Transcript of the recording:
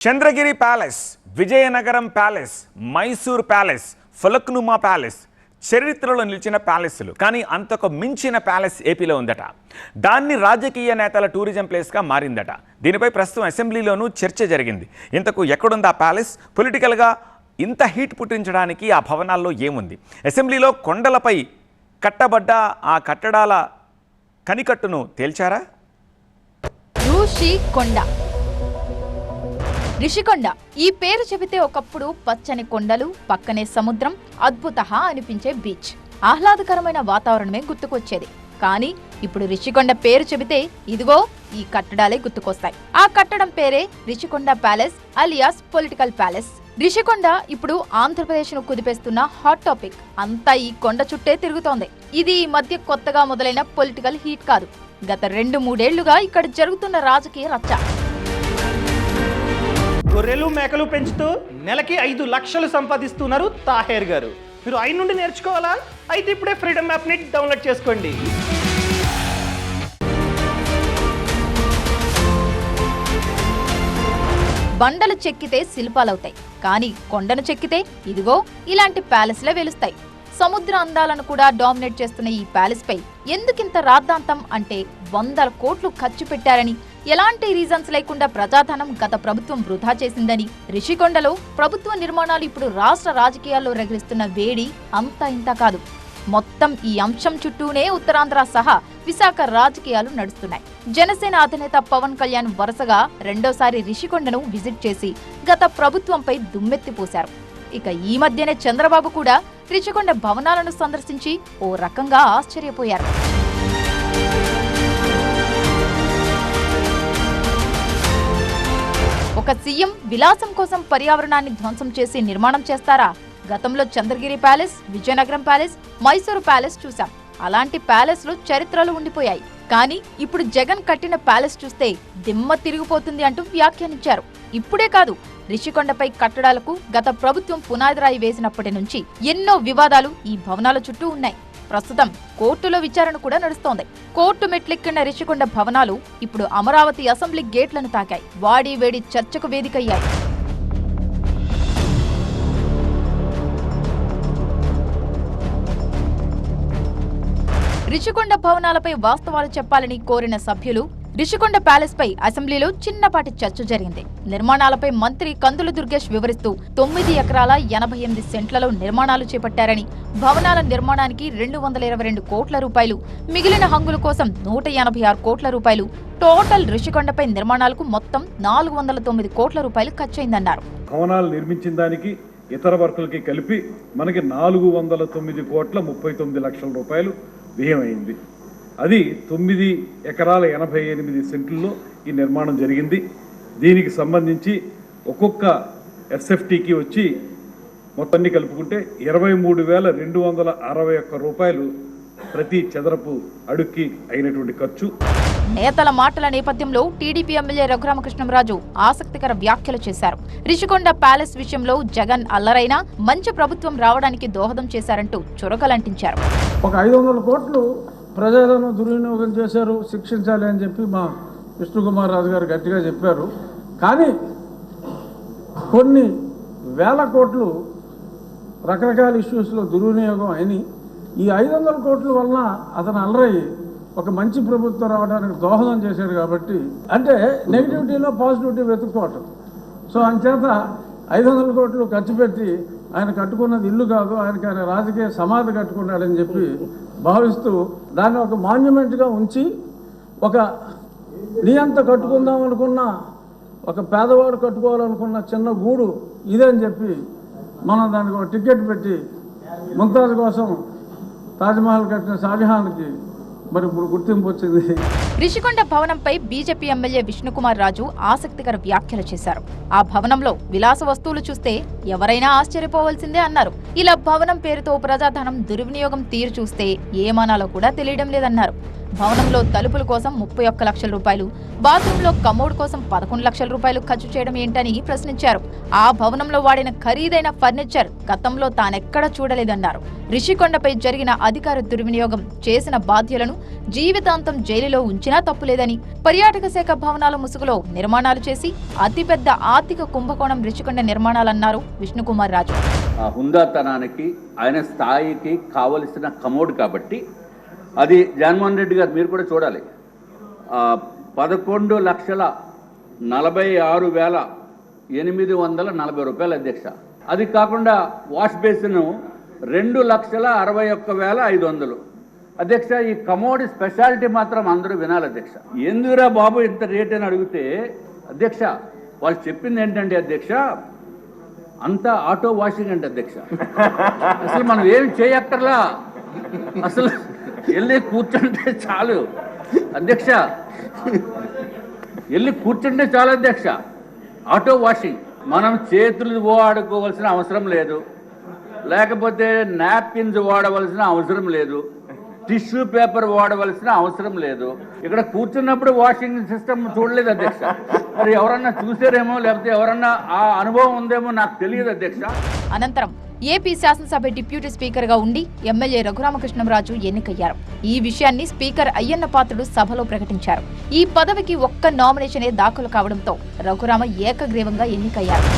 Chandragiri palace Vizianagaram palace Mysore palace Falaknuma palace చరిత్రలో నిలిచిన ప్యాలెస్లు. కానీ అంతకు మించిన ప్యాలెస్ ఏపీలో ఉందట. దాన్ని రాజకీయ నేతల టూరిజం ప్లేస్గా మారిందట. దీనిపై ప్రస్తుతం అసెంబ్లీలోనూ చర్చ జరిగింది. ఇంతకు ఎక్కడుంది ఆ ప్యాలెస్? పొలిటికల్గా ఇంత హీట్ పుట్టించడానికి ఆ భవనాల్లో ఏముంది? అసెంబ్లీలో కొండలపై కట్టబడ్డ ఆ కట్టడాల కనికట్టును తేల్చారా? కొండ రిషికొండ. ఈ పేరు చెబితే ఒకప్పుడు పచ్చని కొండలు పక్కనే సముద్రం అద్భుత అనిపించే బీచ్. ఆహ్లాదకరమైన వాతావరణమే గుర్తుకొచ్చేది. కానీ ఇప్పుడు రిషికొండ పేరు చెబితే ఇదిగో ఈ కట్టడాలే గుర్తుకొస్తాయి. ఆ కట్టడం పేరే Rushikonda palace alias political palace. Rushikonda ఇప్పుడు ఆంధ్రప్రదేశ్ను కుదిపేస్తున్న హాట్ టాపిక్. అంతా ఈ కొండ చుట్టే తిరుగుతోంది. ఇది ఈ మధ్య కొత్తగా మొదలైన పొలిటికల్ హీట్ కాదు. గత రెండు మూడేళ్ళుగా ఇక్కడ జరుగుతున్న రాజకీయ రచ్చ. గొర్రెలు మేకలు పెంచుతూ నెలకి ఐదు లక్షలు సంపాదిస్తున్నారు తాహేర్ గారు. మీరు ఆయన నుండి నేర్చుకోవాలా? అయితే ఇప్పుడే ఫ్రీడమ్ యాప్ని డౌన్లోడ్ చేసుకోండి. బండలు చెక్కితే శిల్పాలవుతాయి. కానీ కొండను చెక్కితే ఇదిగో ఇలాంటి ప్యాలెస్లే వెలుస్తాయి. సముద్ర అందాలను కూడా డామినేట్ చేస్తున్న ఈ ప్యాలెస్ పై ఎందుకింత రాద్ధాంతం అంటే వందల కోట్లు ఖర్చు పెట్టారని ఎలాంటి రీజన్స్ లేకుండా ప్రజాధనం గత ప్రభుత్వం వృధా చేసిందని. రిషికొండలో ప్రభుత్వ నిర్మాణాలు ఇప్పుడు రాష్ట్ర రాజకీయాల్లో రగిలిస్తున్న వేడి అంతా ఇంత కాదు. మొత్తం ఈ అంశం చుట్టూనే ఉత్తరాంధ్ర సహా విశాఖ రాజకీయాలు నడుస్తున్నాయి. జనసేన అధినేత పవన్ కళ్యాణ్ వరుసగా రెండోసారి రిషికొండను విజిట్ చేసి గత ప్రభుత్వంపై దుమ్మెత్తిపోశారు ఇక ఈ మధ్యనే చంద్రబాబు కూడా రిషికొండ భవనాలను సందర్శించి ఓ రకంగా ఆశ్చర్యపోయారు. ఒక సీఎం విలాసం కోసం పర్యావరణాన్ని ధ్వంసం చేసి నిర్మాణం చేస్తారా? గతంలో Chandragiri palace Vizianagaram palace Mysuru palace చూశాం. అలాంటి ప్యాలెస్లు చరిత్రలో ఉండిపోయాయి. కానీ ఇప్పుడు జగన్ కట్టిన ప్యాలెస్ చూస్తే దిమ్మ తిరిగిపోతుంది అంటూ వ్యాఖ్యానించారు. ఇప్పుడే కాదు రిషికొండపై కట్టడాలకు గత ప్రభుత్వం పునాదిరాయి వేసినప్పటి నుంచి ఎన్నో వివాదాలు ఈ భవనాల చుట్టూ ఉన్నాయి. ప్రస్తుతం కోర్టులో విచారణ కూడా నడుస్తోంది. కోర్టు మెట్లెక్కిన రిషికొండ భవనాలు ఇప్పుడు అమరావతి అసెంబ్లీ గేట్లను తాకాయి. వాడి వేడి చర్చకు వేదికయ్యాయి. రిషికొండ భవనాలపై వాస్తవాలు చెప్పాలని కోరిన సభ్యులు రిషికొండ ప్యాలెస్ పై అసెంబ్లీలో చిన్నపాటి చర్చ జరిగింది. నిర్మాణాలపై మంత్రి కందుల దుర్గేష్ వివరిస్తూ తొమ్మిది ఎకరాల ఎనభై ఎనిమిది సెంట్లలో నిర్మాణాలు చేపట్టారని భవనాల నిర్మాణానికి రెండు వందల ఇరవై రెండు కోట్ల రూపాయలు మిగిలిన హంగుల కోసం నూట ఎనభై ఆరు కోట్ల రూపాయలు టోటల్ రిషికొండపై నిర్మాణాలకు మొత్తం నాలుగు వందల తొమ్మిది కోట్ల రూపాయలు ఖర్చయిందన్నారు. భవనాలు నిర్మించిన దానికి ఇతర వర్కులకి కలిపి మనకి నాలుగు వందల తొమ్మిది కోట్ల ముప్పై తొమ్మిది లక్షల రూపాయలు వ్యయమైంది. అది తొమ్మిది ఎకరాల ఎనభై ఎనిమిది సెంట్లలో ఈ నిర్మాణం జరిగింది. దీనికి సంబంధించి ఒక్కొక్క ఎస్ఎఫ్టీకి వచ్చి మొత్తాన్ని కలుపుకుంటే ఇరవై మూడు వేల రెండు వందల అరవై ఒక్క రూపాయలు ప్రతి చదరపు అడుక్కి అయినటువంటి ఖర్చు. నేతల మాటల నేపథ్యంలో టీడీపీ ఎమ్మెల్యే రఘురామకృష్ణంరాజు ఆసక్తికర వ్యాఖ్యలు చేశారు. రిషికొండ ప్యాలెస్ విషయంలో జగన్ అల్లరైనా మంచి ప్రభుత్వం రావడానికి దోహదం చేశారంటూ చురకలంటించారు. ఒక ఐదు వందల కోట్లు ప్రజలను దుర్వినియోగం చేశారు శిక్షించాలి అని చెప్పి మా విష్ణుకుమార్ రాజు గారు గట్టిగా చెప్పారు. కానీ కొన్ని వేల కోట్లు రకరకాల ఇష్యూస్లో దుర్వినియోగం అయినాయి ఈ ఐదు వందల కోట్ల వలన అతను అల్లరయ్యి ఒక మంచి ప్రభుత్వం రావడానికి దోహదం చేశాడు కాబట్టి అంటే నెగిటివిటీలో పాజిటివిటీ వెతుక్కోవటం. సో అంచేత ఐదు వందల కోట్లు ఖర్చు పెట్టి ఆయన కట్టుకున్నది ఇల్లు కాదు ఆయనకి ఆయన రాజకీయ సమాధి కట్టుకున్నాడని చెప్పి భావిస్తూ దాన్ని ఒక మాన్యుమెంట్గా ఉంచి ఒక నీ అంత కట్టుకుందాం అనుకున్న ఒక పేదవాడు కట్టుకోవాలనుకున్న చిన్న గూడు ఇదే అని చెప్పి మనం దానికి ఒక టికెట్ పెట్టి ముంతాజ్ కోసం తాజ్మహల్ కట్టిన షాజహాన్కి మరి ఇప్పుడు గుర్తింపు వచ్చింది. రిషికొండ భవనంపై బీజేపీ ఎమ్మెల్యే విష్ణుకుమార్ రాజు ఆసక్తికర వ్యాఖ్యలు చేశారు. ఆ భవనంలో విలాస వస్తువులు చూస్తే ఎవరైనా ఆశ్చర్యపోవాల్సిందే అన్నారు. ఇలా భవనం పేరుతో ప్రజాధనం దుర్వినియోగం తీరు చూస్తే ఏమనాలో కూడా తెలియడం లేదన్నారు. భవనంలో తలుపుల కోసం ముప్పై ఒక్క లక్షల రూపాయలు బాత్రూంలో కమోడ్ కోసం పదకొండు లక్షల రూపాయలు ఖర్చు చేయడం ఏంటని ప్రశ్నించారు. ఆ భవనంలో వాడిన ఖరీదైన ఫర్నిచర్ గతంలో తానెక్కడా చూడలేదన్నారు. రిషికొండపై జరిగిన అధికార దుర్వినియోగం చేసిన బాధ్యులను జీవితాంతం జైలులో ఉంచినా తప్పులేదని పర్యాటక శాఖ భవనాల ముసుగులో నిర్మాణాలు చేసి అతిపెద్ద ఆర్థిక కుంభకోణం రిషికొండ నిర్మాణాలన్నారు విష్ణుకుమార్ రాజు. హుందాతనానికి ఆయన స్థాయికి కావలసిన కమోడ్ కాబట్టి అది జగన్మోహన్ రెడ్డి గారు మీరు కూడా చూడాలి. పదకొండు లక్షల నలభై ఆరు వేల ఎనిమిది వందల నలభై రూపాయలు అధ్యక్ష. అది కాకుండా వాష్ బేసిన్ రెండు లక్షల అరవై ఒక్క వేల ఐదు వందలు. అధ్యక్ష ఈ కమోడి స్పెషాలిటీ మాత్రం అందరూ వినాలి అధ్యక్ష. ఎందుకురా బాబు ఇంత రేట్ అని అడిగితే అధ్యక్ష వాళ్ళు చెప్పింది ఏంటంటే అధ్యక్ష? అంతా ఆటో వాషింగ్ అంటే అధ్యక్ష. అసలు మనం ఏం చేయక్కర్లా? అసలు వెళ్ళి కూర్చుంటే చాలు. అధ్యక్ష. వెళ్ళి కూర్చుంటే చాలు అధ్యక్ష. Auto washing. మనం చేతులు వాడుకోవాల్సిన అవసరం లేదు. లేకపోతే నాప్కిన్స్ వాడవలసిన అవసరం లేదు. టిష్యూ పేపర్ వాడవలసిన అవసరం లేదు. ఇక్కడ కూర్చున్నప్పుడు వాషింగ్ సిస్టమ్ చూడలేదు అధ్యక్ష. మరి ఎవరన్నా చూసారేమో లేకపోతే ఎవరన్నా ఆ అనుభవం ఉందేమో నాకు తెలియదు అధ్యక్ష. అనంతరం ఏపీ శాసనసభ డిప్యూటీ స్పీకర్గా ఉండి ఎమ్మెల్యే రఘురామకృష్ణంరాజు ఎన్నికయ్యారు. ఈ విషయాన్ని స్పీకర్ అయ్యన్న పాత్రుడు సభలో ప్రకటించారు. ఈ పదవికి ఒక్క నామినేషనే దాఖలు కావడంతో రఘురామ ఏకగ్రీవంగా ఎన్నికయ్యారు.